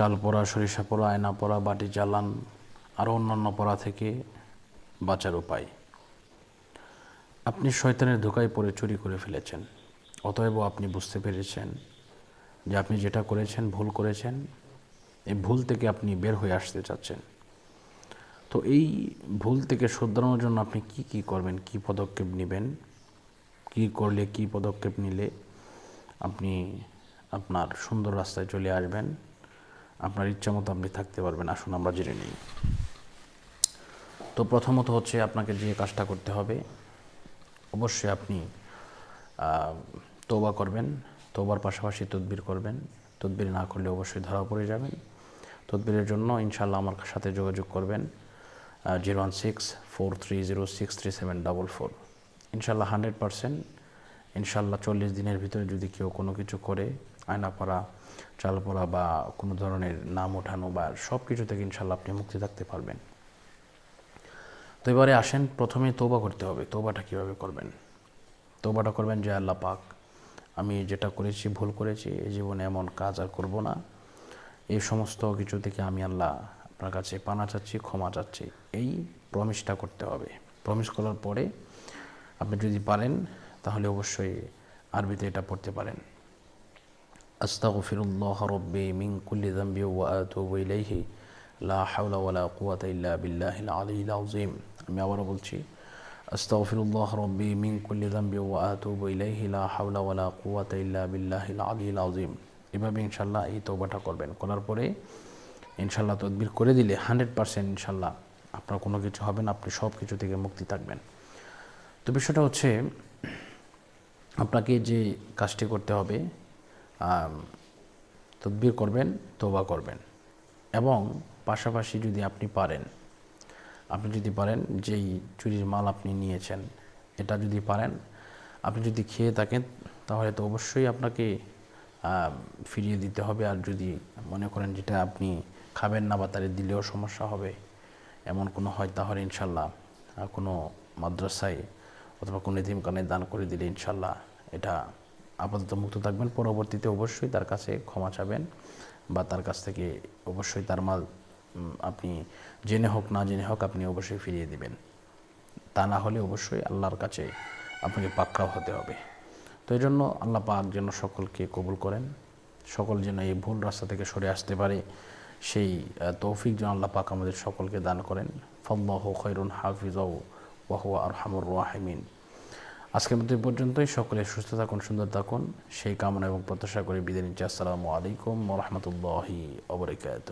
চাল পোড়া, সরিষা পোড়া, আয়না পোড়া, বাটি চালান আরও অন্যান্য পোড়া থেকে বাঁচার উপায়। আপনি শয়তানের ধোকায় পড়ে চুরি করে ফেলেছেন। অতএব আপনি বুঝতে পেরেছেন যে আপনি যেটা করেছেন ভুল করেছেন। এই ভুল থেকে আপনি বের হয়ে আসতে চাচ্ছেন। তো এই ভুল থেকে শুধরানোর জন্য আপনি কি কি করবেন? কি পদক্ষেপ নেবেন? কি করলে কি পদক্ষেপ নিলে আপনি আপনার সুন্দর রাস্তায় চলে আসবেন? আপনার ইচ্ছা মতো আপনি থাকতে পারবেন। আসুন, আমরা জেনে নিই। তো প্রথমত হচ্ছে আপনাকে যে কাজটা করতে হবে, অবশ্যই আপনি তৌবা করবেন তৌবার পাশাপাশি তদবির করবেন। তদবির না করলে অবশ্যই ধরা পড়ে যাবেন। তদবিরের জন্য ইনশাল্লাহ আমার সাথে যোগাযোগ করবেন zero one six four three zero six three seven double four. ইনশাল্লাহ হান্ড্রেড পারসেন্ট ইনশাল্লাহ চল্লিশ দিনের ভিতরে যদি কেউ কোনো কিছু করে আয়না পড়া চাল পড়া বা কোনো ধরনের নাম ওঠানো বা সব কিছু থেকে ইনশাল্লাহ আপনি মুক্তি থাকতে পারবেন। তো এবারে আসেন, প্রথমে তৌবা করতে হবে। তৌবাটা কীভাবে করবেন? তৌবাটা করবেন যে আল্লাহ পাক, আমি যেটা করেছি, ভুল করেছি, এই জীবনে এমন কাজ আর করব না। এই সমস্ত কিছু থেকে আমি আল্লাহ আপনার কাছে পানা চাচ্ছি, ক্ষমা চাচ্ছি। এই প্রমিসটা করতে হবে। প্রমিস করার পরে আপনি যদি পারেন তাহলে অবশ্যই আরবিতে এটা পড়তে পারেন। আস্তাগফিরুল্লাহ রব্বি মিন কুল্লি যামবি ওয়া আতুবু ইলাইহি। লা হাওলা ওয়ালা কুওয়াতা ইল্লা বিল্লাহিল আলিয়্যিল আযীম। আমি আবারও বলছি, আস্তাগফিরুল্লাহ রব্বি মিন কুল্লি যামবি ওয়া আতুবু ইলাইহি। লা হাওলা ওয়ালা কুওয়াতা ইল্লা বিল্লাহিল আলিয়্যিল আযীম। এভাবে ইনশাল্লাহ এই তওবাটা করবেন। করার পরে ইনশাল্লাহ তদবির করে দিলে হান্ড্রেড পারসেন্ট ইনশাল্লাহ আপনার কোনো কিছু হবে না, আপনি সব কিছু থেকে মুক্তি থাকবেন। তো বিষয়টা হচ্ছে আপনাকে যে কাজটি করতে হবে তদবির করবেন তোবা করবেন। এবং পাশাপাশি যদি আপনি পারেন, আপনি যদি পারেন যেই চুরির মাল আপনি নিয়েছেন, এটা যদি পারেন, আপনি যদি খেয়ে থাকেন, তাহলে তো অবশ্যই আপনাকে ফিরিয়ে দিতে হবে। আর যদি মনে করেন যেটা আপনি খাবেন না বা তারে দিলেও সমস্যা হবে, এমন কোনো হয়, তাহলে ইনশাল্লাহ কোনো মাদ্রাসায় অথবা কোনো এতিমখানায় দান করে দিলে ইনশাল্লাহ এটা আপাতত মুক্ত থাকবেন। পরবর্তীতে অবশ্যই তার কাছে ক্ষমা চাবেন বা তার কাছ থেকে অবশ্যই তার মাল আপনি জেনে হোক, না জেনে হোক, আপনি অবশ্যই ফিরিয়ে দেবেন। তা না হলে অবশ্যই আল্লাহর কাছে আপনাকে পাকড়াও হতে হবে। তো এই জন্য আল্লাহ পাক যেন সকলকে কবুল করেন। সকল যেন এই ভুল রাস্তা থেকে সরে আসতে পারে, সেই তৌফিক যেন আল্লাহ পাক আমাদের সকলকে দান করেন। ফল্লাহ খৈরুন হাফিজাউ ওয়াহুয়া আর হামুর রাহিমিন। আজকের মধ্যে পর্যন্তই। সকলে সুস্থ থাকুন, সুন্দর থাকুন। সেই কামনা এবং প্রত্যাশা করে বিদায় নিচ্ছি। আসসালামু আলাইকুম রহমতুল্লাহি অবরিকাত